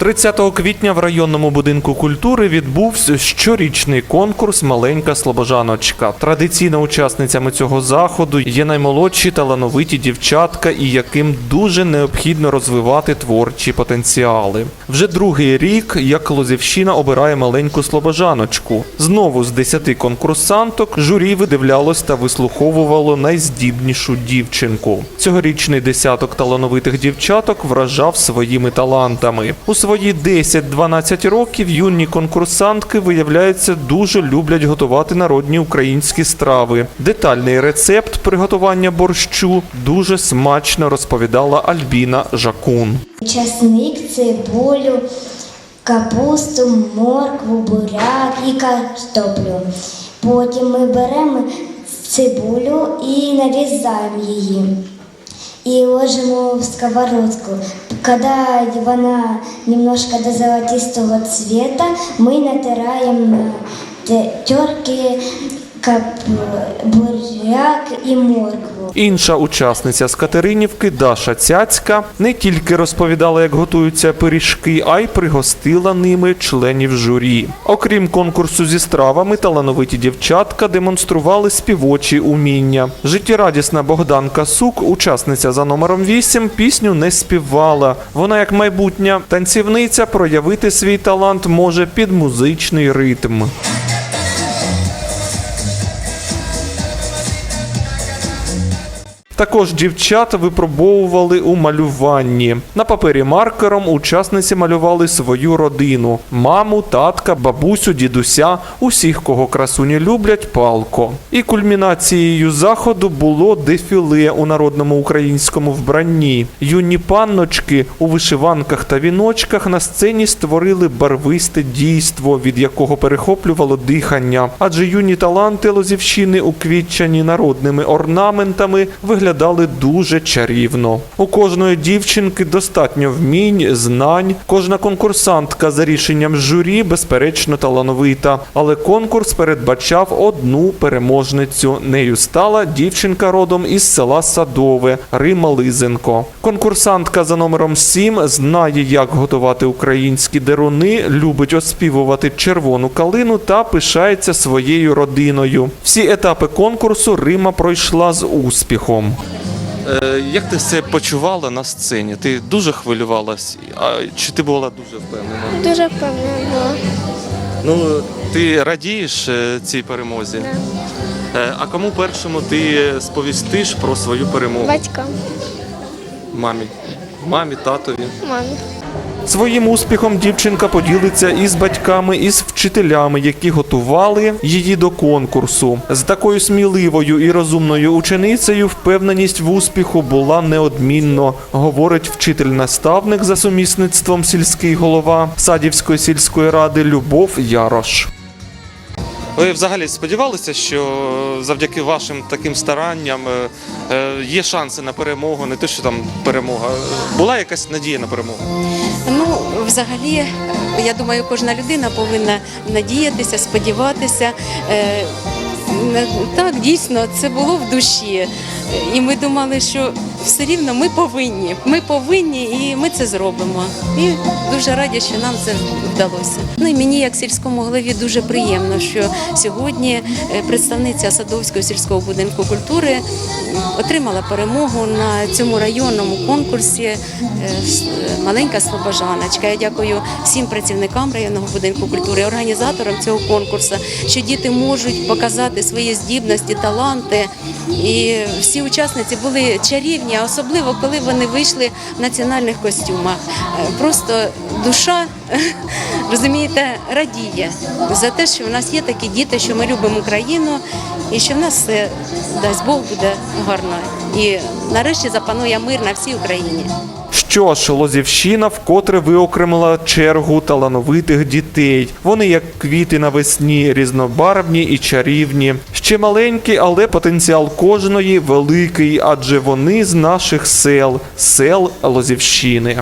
30 квітня в районному будинку культури відбувся щорічний конкурс Маленька Слобожаночка. Традиційна учасницями цього заходу є наймолодші талановиті дівчатка, і яким дуже необхідно розвивати творчі потенціали. Вже другий рік, як Лозівщина обирає маленьку слобожаночку. Знову з 10 конкурсанток журі видивлялось та вислуховувало найздібнішу дівчинку. Цьогорічний десяток талановитих дівчаток вражав своїми талантами. У свої 10-12 років юні конкурсантки, виявляється, дуже люблять готувати народні українські страви. Детальний рецепт приготування борщу дуже смачно розповідала Альбіна Жакун. Часник, цибулю, капусту, моркву, буряк і картоплю. Потім ми беремо цибулю і нарізаємо її. І ложимо в сковородку. Когда вона немножко до золотистого цвета, мы натираем на терке буряк і моркву. Інша учасниця з Катеринівки Даша Цяцька не тільки розповідала, як готуються пиріжки, а й пригостила ними членів журі. Окрім конкурсу зі стравами, талановиті дівчатка демонстрували співочі уміння. Життєрадісна Богданка Сук, учасниця за номером 8, пісню не співала. Вона, як майбутня танцівниця, проявити свій талант може під музичний ритм. Також дівчата випробовували у малюванні. На папері маркером учасниці малювали свою родину: маму, татка, бабусю, дідуся, усіх, кого красуні люблять, палко. І кульмінацією заходу було дефіле у народному українському вбранні. Юні панночки у вишиванках та віночках на сцені створили барвисте дійство, від якого перехоплювало дихання. Адже юні таланти Лозівщини, уквітчані народними орнаментами, виглядали дуже чарівно. У кожної дівчинки достатньо вмінь, знань. Кожна конкурсантка за рішенням журі, безперечно, талановита. Але конкурс передбачав одну переможницю. Нею стала дівчинка родом із села Садове Рима Лизенко. Конкурсантка за номером 7 знає, як готувати українські деруни, любить оспівувати червону калину та пишається своєю родиною. Всі етапи конкурсу Рима пройшла з успіхом. Е, як ти себе почувала на сцені? Ти дуже хвилювалась? А чи ти була дуже впевнена? Дуже впевнена. Ну, ти радієш е, цій перемозі? Е, А кому першому ти сповістиш про свою перемогу? Батькам, Мамі. Мамі, татові. мамі. Своїм успіхом дівчинка поділиться із батьками, і з вчителями, які готували її до конкурсу. З такою сміливою і розумною ученицею впевненість в успіху була неодмінно, говорить вчитель-наставник за сумісництвом сільський голова Садівської сільської ради Любов Ярош. Ви взагалі сподівалися, що завдяки вашим таким старанням е, е, є шанси на перемогу, не те, що там перемога. Була якась надія на перемогу? Ну, взагалі, я думаю, кожна людина повинна надіятися, сподіватися. Е, Так, дійсно, це було в душі. І ми думали, що все рівно ми повинні. Ми повинні і ми це зробимо. І дуже раді, що нам це вдалося. Ну і мені, як сільському голові, дуже приємно, що сьогодні е, представниця Садовського сільського будинку культури отримала перемогу на цьому районному конкурсі е, Маленька Слобожаночка. Я дякую всім працівникам районного будинку культури, організаторам цього конкурсу, що діти можуть показати свої здібності, таланти. І всі учасниці були чарівні, а особливо коли вони вийшли в національних костюмах. Е, Просто душа, розумієте, радіє за те, що в нас є такі діти, що ми любимо Україну і що в нас все, дасть Бог, буде гарно. І нарешті запанує мир на всій Україні. Що ж, Лозівщина вкотре виокремила чергу талановитих дітей. Вони як квіти навесні, різнобарвні і чарівні. Ще маленькі, але потенціал кожної великий, адже вони з наших сел, сел Лозівщини.